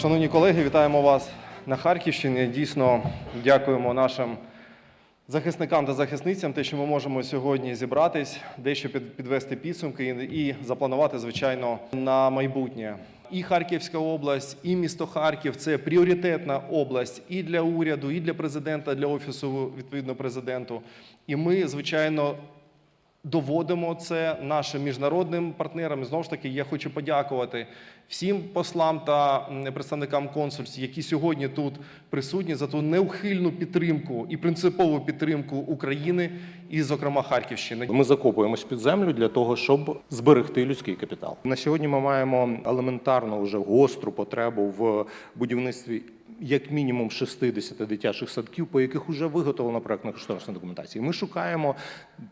Шановні колеги, вітаємо вас на Харківщині. Дійсно дякуємо нашим захисникам та захисницям, те, що ми можемо сьогодні зібратись, дещо під- підвести підсумки і запланувати, звичайно, на майбутнє. І Харківська область, і місто Харків це пріоритетна область і для уряду, і для президента, для офісу відповідно президенту. І ми, звичайно, доводимо це нашим міжнародним партнерам. І знову ж таки, я хочу подякувати всім послам та представникам консульств, які сьогодні тут присутні, за ту неухильну підтримку і принципову підтримку України, і, зокрема, Харківщини. Ми закопуємось під землю для того, щоб зберегти людський капітал. На сьогодні ми маємо елементарну вже гостру потребу в будівництві. Як мінімум 60 дитячих садків, по яких вже виготовлено проектно кошторисна документація. Ми шукаємо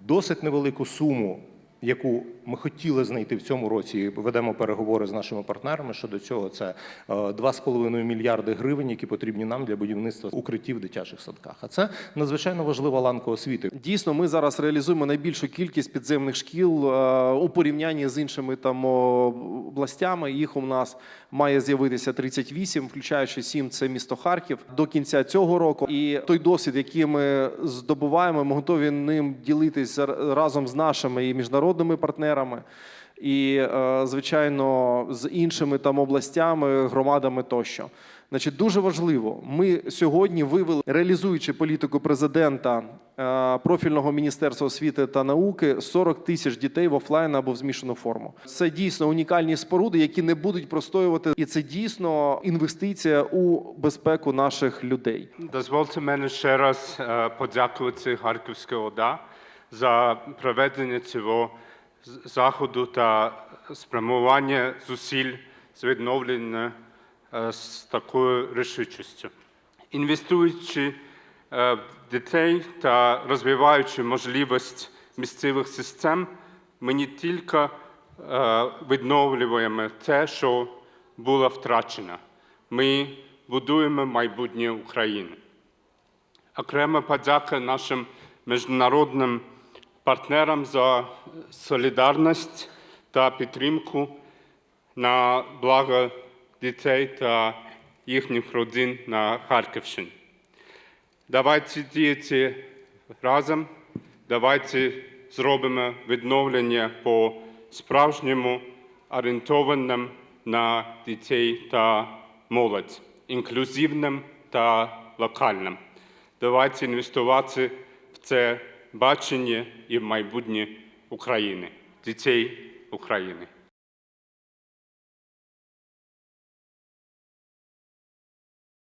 досить невелику суму, яку ми хотіли знайти в цьому році. Ведемо переговори з нашими партнерами щодо цього. Це е, 2,5 мільярди гривень, які потрібні нам для будівництва укриттів в дитячих садках. А це надзвичайно важлива ланка освіти. Дійсно, ми зараз реалізуємо найбільшу кількість підземних шкіл е, у порівнянні з іншими там областями. Їх у нас має з'явитися 38, включаючи 7 – це місто Харків до кінця цього року. І той досвід, який ми здобуваємо, ми готові ним ділитися разом з нашими і міжнародними партнерами. І, е, звичайно, з іншими там областями, громадами тощо. Значить, дуже важливо. Ми сьогодні вивели, реалізуючи політику президента е, профільного міністерства освіти та науки, 40 тисяч дітей в офлайн або в змішану форму. Це дійсно унікальні споруди, які не будуть простоювати, і це дійсно інвестиція у безпеку наших людей. Дозвольте мене ще раз е, подякувати Харківській ОДА за проведення цього заходу та спрямування зусиль з відновлення е, з такою рішучістю. Інвестуючи е, в дітей та розвиваючи можливість місцевих систем, ми не тільки е, відновлюємо те, що було втрачено. Ми будуємо майбутнє України. Окрема подяка нашим міжнародним партнерам за солідарність та підтримку на благо дітей та їхніх родин на Харківщині. Давайте діяти разом, давайте зробимо відновлення по справжньому орієнтованим на дітей та молодь, інклюзивним та локальним. Давайте інвестувати в це бачення і майбутнє України, дітей України.